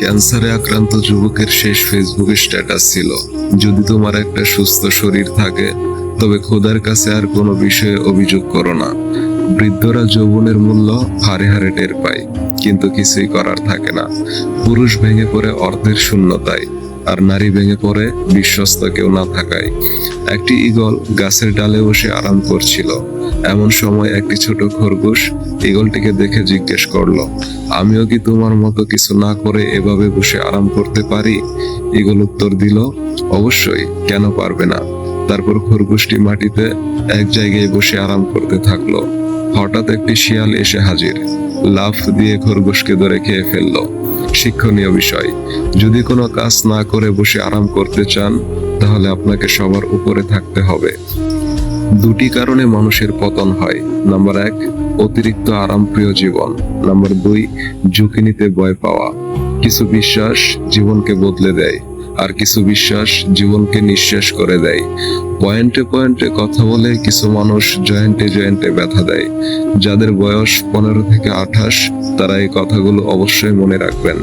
ক্যান্সারে আক্রান্ত যুবকের শেষ ফেসবুকে স্ট্যাটাস ছিল। যদি তোমার একটা সুস্থ শরীর থাকে, তবে খোদার কাছে আর কোনো বিষয়ে অভিযোগ করো না। বৃদ্ধরা যৌবনের মূল্য হারে হারে টের পায়, কিন্তু কিছুই করার থাকে না। পুরুষ ভেঙে পড়ে অর্ধের শূন্যতায়। আর নারী ভেঙে পড়ে, বিশ্বস্ত কেউ না থাকায়। একটি ঈগল গাছের ডালে বসে আরাম করছিল। এমন সময় একটি ছোট খরগোশ ঈগলটিকে দেখে জিজ্ঞেস করল, আমিও কি তোমার মতো কিছু না করে এভাবে বসে আরাম করতে পারি? ঈগল উত্তর দিল, অবশ্যই, কেন পারবে না? তারপর খরগোশটি মাটিতে এক জায়গায় বসে আরাম করতে থাকল। হঠাৎ একটি শিয়াল এসে হাজির। লাফ দিয়ে খরগোশকে ধরে খেয়ে ফেলল। শিক্ষণীয় বিষয়। যদি কোনো কাজ না করে বসে আরাম করতে চান, তাহলে আপনাকে সবার উপরে থাকতে হবে। দুটি কারণে মানুষের পতন হয়। নাম্বার এক, অতিরিক্ত আরামপ্রিয় জীবন। নাম্বার দুই, ঝুঁকি নিতে ভয় পাওয়া। কিছু বিশ্বাস জীবনকে বদলে দেয়। আর কিছু বিশ্বাস জীবনকে নিঃশ্বাস করে দেয়। পয়েন্টে পয়েন্টে কথা বলে কিছু মানুষ জয়েন্টে জয়েন্টে ব্যথা দেয়। যাদের বয়স পনেরো থেকে আঠাশ, তারা এই কথাগুলো অবশ্যই মনে রাখবেন।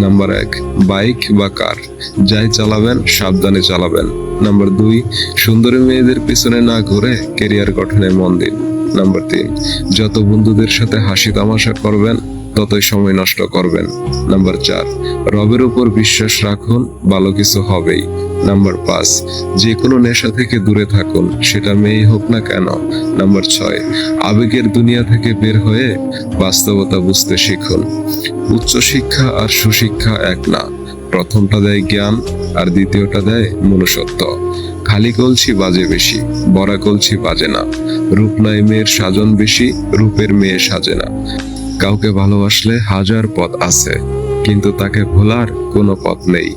নাম্বার এক, বাইক বা কার? যাই চালাবেন, সাবধানে চালাবেন। নাম্বার দুই, সুন্দরী মেয়েদের পিছনে না ঘুরে কেরিয়ার গঠনে মন দিন। নাম্বার তিন, যত বন্ধুদের সাথে হাসি তামাশা করবেন ততই সময় নষ্ট করবেন। নাম্বার চার, রবের উপর বিশ্বাস রাখুন, ভালো কিছু হবেই। নাম্বার পাঁচ যে কোনো নেশা থেকে দূরে থাকুন, সেটা মেয়েই হোক না কেন। নাম্বার ছয়, আবেগের দুনিয়া থেকে বের হয়ে বাস্তবতা বুঝতে শিখুন। উচ্চশিক্ষা আর সুশিক্ষা এক না। প্রথমটা দেয় জ্ঞান আর দ্বিতীয়টা দেয় মনুষ্যত্ব। খালি কলছি বাজে বেশি, বড়া কলছি বাজে না। রূপ নাই মেয়ের সাজন বেশি, রূপের মেয়ে সাজে না। কাউকে ভালোবাসলে হাজার পথ আছে, কিন্তু তাকে ভোলার কোনো পথ নেই।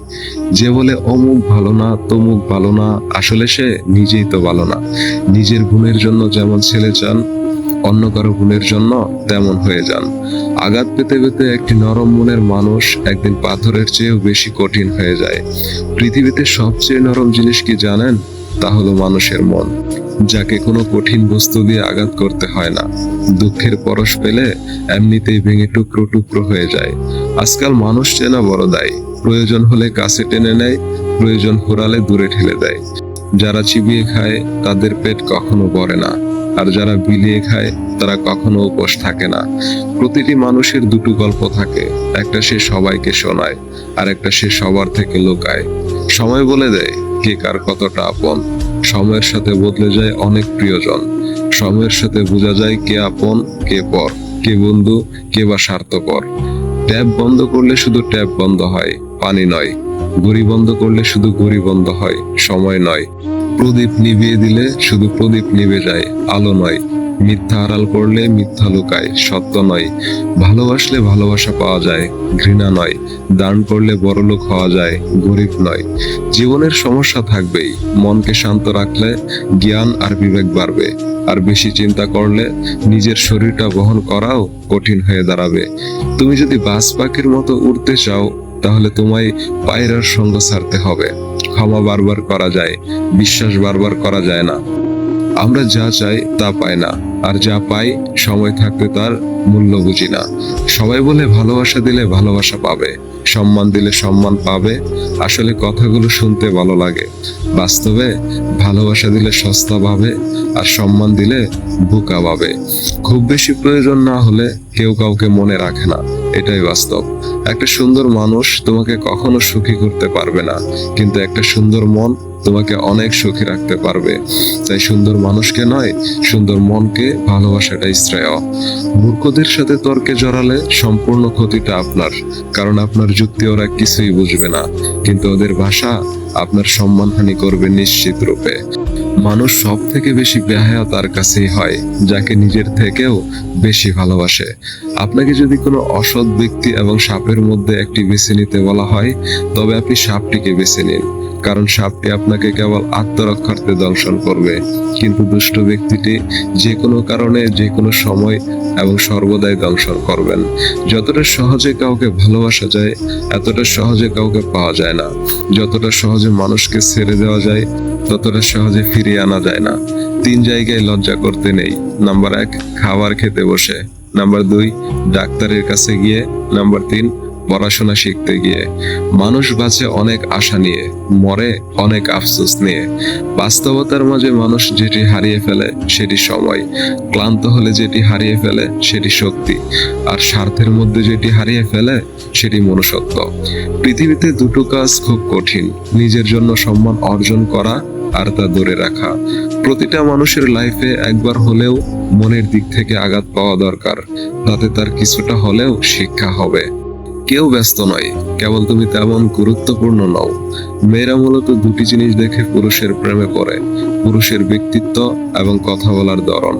যে বলে, অমুক ভালো না, তমুক ভালো না, আসলে সে নিজেই তো ভালো না। নিজের গুণের জন্য যেমন ছেলে চান, অন্য কারও গুণের জন্য তেমন হয়ে যান। আঘাত পেতে পেতে একটি নরম মনের মানুষ একদিন পাথরের চেয়েও বেশি কঠিন হয়ে যায়। পৃথিবীতে সবচেয়ে নরম জিনিস কি জানেন? তা হলো মানুষের মন, যাকে কোনো কঠিন বস্তু দিয়ে আঘাত করতে হয় না। দুঃখের পরশ পেলে এমনিতেই ভেঙে টুকরো টুকরো হয়ে যায়। আজকাল মানুষ চেনা বড় দায়। প্রয়োজন হলে কাছে টেনে নেয়, প্রয়োজন ফুরালে দূরে ঠেলে দেয়। যারা চিবিয়ে খায়, তাদের পেট কখনো ভরে না। আর যারা বিলিয়ে খায়, তারা কখনো উপোস থাকে না। প্রতিটি মানুষের দুটো গল্প থাকে। একটা সে সবাইকে শোনায়, আর একটা সে সবার থেকে লুকায়। সময় বলে দেয় কে কার কতটা আপন? সময়ের সাথে বদলে যায় অনেক প্রিয়জন। সময়ের সাথে বোঝা যায় কে আপন, কে পর, কে বন্ধু, কে বা স্বার্থপর। ট্যাপ বন্ধ করলে শুধু ট্যাপ বন্ধ হয়, পানি নয়। ঘড়ি বন্ধ করলে শুধু ঘড়ি বন্ধ হয়, সময় নয়। প্রদীপ নিভিয়ে দিলে শুধু প্রদীপ নিভে যায়, আলো নয়। মিথ্যা আড়াল করলে মিথ্যা লুকায়, সত্য নয়। ভালোবাসলে ভালোবাসা পাওয়া যায়, ঘৃণা নয়। দান করলে বড়লোক হওয়া যায়, গরিব নয়। জীবনের সমস্যা থাকবেই। মনকে শান্ত রাখলে জ্ঞান আর বিবেক বাড়বে। আর বেশি চিন্তা করলে নিজের শরীরটা বহন করাও কঠিন হয়ে দাঁড়াবে। তুমি যদি বাস পাখির মতো উড়তে চাও, তাহলে তোমায় পায়রার সঙ্গ ছাড়তে হবে। ক্ষমা বারবার করা যায়, বিশ্বাস বারবার করা যায় না। আমরা যা চাই তা পাই না। আর যা পাই, সময় থাকতে তার মূল্য বুঝি না। সবাই বলে, ভালোবাসা দিলে ভালোবাসা পাবে, সম্মান দিলে সম্মান পাবে। আসলে কথাগুলো শুনতে ভালো লাগে। বাস্তবে, ভালোবাসা দিলে সস্তা ভাবে, আর সম্মান দিলে বুকা পাবে খুব বেশি প্রয়োজন না হলে কেউ কাউকে মনে রাখে না, এটাই বাস্তব। একটা সুন্দর মানুষ তোমাকে কখনো সুখী করতে পারবে না, কিন্তু একটা সুন্দর মন তোমাকে অনেক সুখী রাখতে পারবে। তাই সুন্দর মানুষকে নয়, সুন্দর মনকে ভালোবাসাটাই শ্রেয়। মূর্খদের সাথে তর্কে জড়ালে সম্পূর্ণ ক্ষতিটা আপনার, কারণ আপনার যুক্তি ওরা কিছুই বুঝবে না। কিন্তু ওদের ভাষা আপনার সম্মানহানি করবে নিশ্চিত রূপে। মানুষ সব থেকে বেশি বেহায়া তার কাছেই হয়, যাকে নিজের থেকেও বেশি ভালোবাসে। আপনাকে যদি কোনো অসৎ ব্যক্তি এবং সাপের মধ্যে একটি বেছে নিতে বলা হয়, তবে আপনি সাপটিকে বেছে নিন। কারণ সাপটি আপনাকে কেবল আত্মরক্ষার্থে দংশন করবে। কিন্তু দুষ্ট ব্যক্তিটি যে কোনো কারণে, যে কোনো সময় এবং সর্বদাই দংশন করবেন। যতটা সহজে কাউকে ভালোবাসা যায়, এতটা সহজে কাউকে পাওয়া যায় না। যতটা সহজে মানুষকে ছেড়ে দেওয়া যায়, ততটা সহজে ফিরিয়ে আনা যায় না। তিন জায়গায় লজ্জা করতে নেই। নাম্বার এক, খাবার খেতে বসে। নাম্বার দুই, ডাক্তারের কাছে গিয়ে। নাম্বার তিন পড়াশোনা শিখতে গিয়ে মানুষ বাঁচে অনেক আশা নিয়ে, মরে অনেক আফসোস নিয়ে। বাস্তবতার মাঝে মানুষ যেটি হারিয়ে ফেলে সেটি সময়, ক্লান্ত হলে যেটি হারিয়ে ফেলে সেটি শক্তি, আর স্বার্থের মধ্যে যেটি হারিয়ে ফেলে সেটি মনুষ্যত্ব। পৃথিবীতে দুটো কাজ খুব কঠিন, নিজের জন্য সম্মান অর্জন করা আর তা ধরে রাখা। প্রতিটা মানুষের লাইফে একবার হলেও মনের দিক থেকে আঘাত পাওয়া দরকার, তাতে তার কিছুটা হলেও শিক্ষা হবে। কেউ ব্যস্ত নয়, কেবল তুমি তেমন গুরুত্বপূর্ণ নও। মেয়েরা মূলত দুটি জিনিস দেখে পুরুষের প্রেমে পড়ে, পুরুষের ব্যক্তিত্ব এবং কথা বলার ধরন।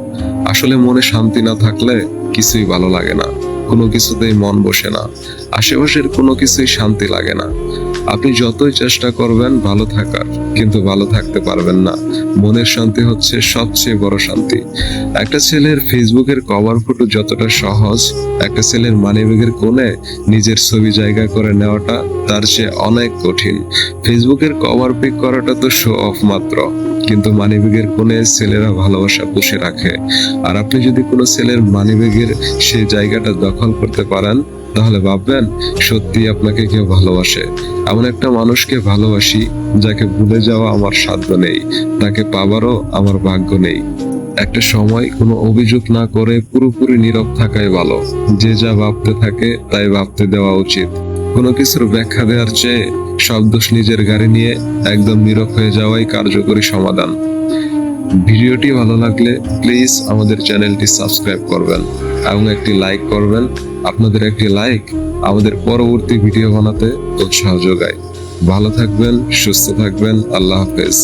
আসলে মনে শান্তি না থাকলে কিছুই ভালো লাগে না, কোনো কিছুতেই মন বসে না, আশেপাশের কোনো কিছুই শান্তি লাগে না। আপনি যতই চেষ্টা করবেন ভালো থাকার, কিন্তু ভালো থাকতে পারবেন না। মনের শান্তি হচ্ছে সবচেয়ে বড় শান্তি। একটা ছেলের ফেসবুকের কভার ফটো যতটা সহজ, একটা ছেলের মানিব্যাগের কোণে নিজের ছবি জায়গা করে নেওয়াটা তার চেয়ে অনেক কঠিন। ফেসবুকের কভার পিক করাটা তো শো অফ মাত্র। কিন্তু মানিব্যাগের কোণে ছেলেরা ভালোবাসা পুষে রাখে। আর আপনি যদি কোনো ছেলের মানিব্যাগের সেই জায়গাটা দখল করতে পারেন, তাহলে ভাববেন সত্যি আপনাকে কেউ ভালোবাসে। এমন একটা মানুষকে ভালোবাসি, যাকে ভুলে যাওয়া আমার সাধ্য নেই, তাকে পাবারও আমার ভাগ্য নেই। একটা সময় কোনো অভিযোগ না করে পুরোপুরি নীরব থাকাই ভালো। যে যা ভাবতে থাকে, তাই ভাবতে দেওয়া উচিত। কোনো কিছুর ব্যাখ্যা দেওয়ার চেয়ে সব দোষ নিজের গাড়ি নিয়ে একদম নীরব হয়ে যাওয়াই কার্যকরী সমাধান। ভিডিওটি ভালো লাগলে প্লিজ আমাদের চ্যানেলটি সাবস্ক্রাইব করবেন এবং একটি লাইক করবেন। আপনাদের একটি লাইক আমাদের পরবর্তী ভিডিও বানাতে উৎসাহ যোগায়। ভালো থাকবেন, সুস্থ থাকবেন, আল্লাহ হাফেজ।